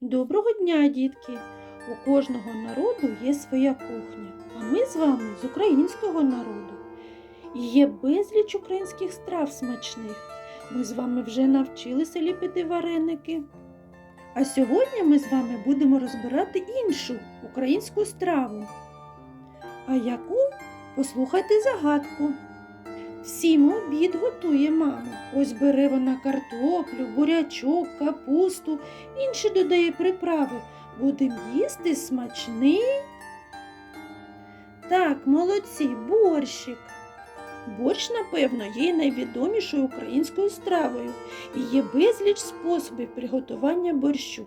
Доброго дня, дітки! У кожного народу є своя кухня, а ми з вами з українського народу. І є безліч українських страв смачних. Ми з вами вже навчилися ліпити вареники. А сьогодні ми з вами будемо розбирати іншу українську страву. А яку? Послухайте загадку. Всім обід готує мама. Ось бере вона картоплю, бурячок, капусту, інші додає приправи. Будем їсти смачний. Так, молодці, борщик. Борщ, напевно, є найвідомішою українською стравою і є безліч способів приготування борщу.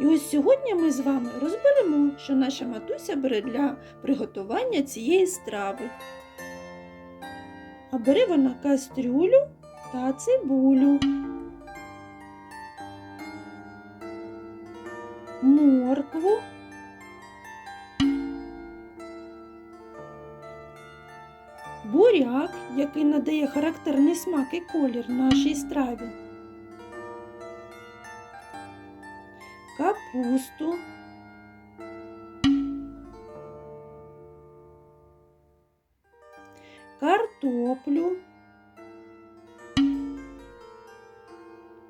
І ось сьогодні ми з вами розберемо, що наша матуся бере для приготування цієї страви. А бере вона кастрюлю та цибулю, моркву, буряк, який надає характерний смак і колір нашій страві, капусту, картоплю.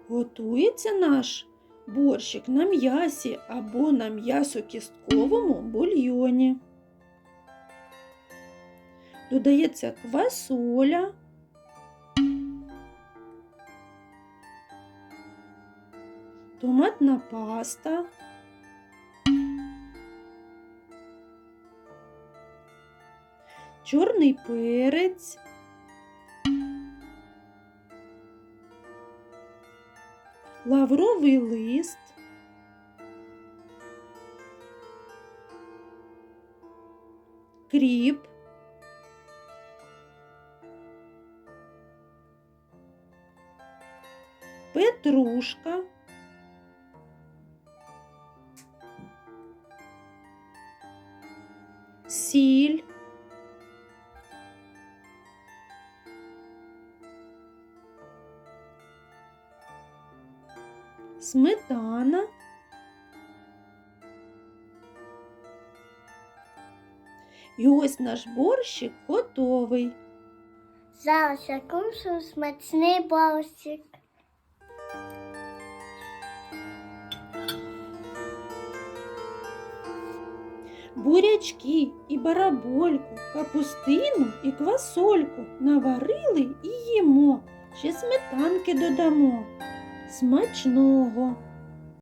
Готується наш борщик на м'ясі або на м'ясо-кістковому бульйоні. Додається квасоля, томатна паста, чорний перець, лавровий лист, кріп, петрушка, сіль, сметана, і ось наш борщик готовий. Зараз я кушаю смачний борщик. бурячки і барабольку, капустину і квасольку наварили і їмо. Ще сметанки додамо. Смачного!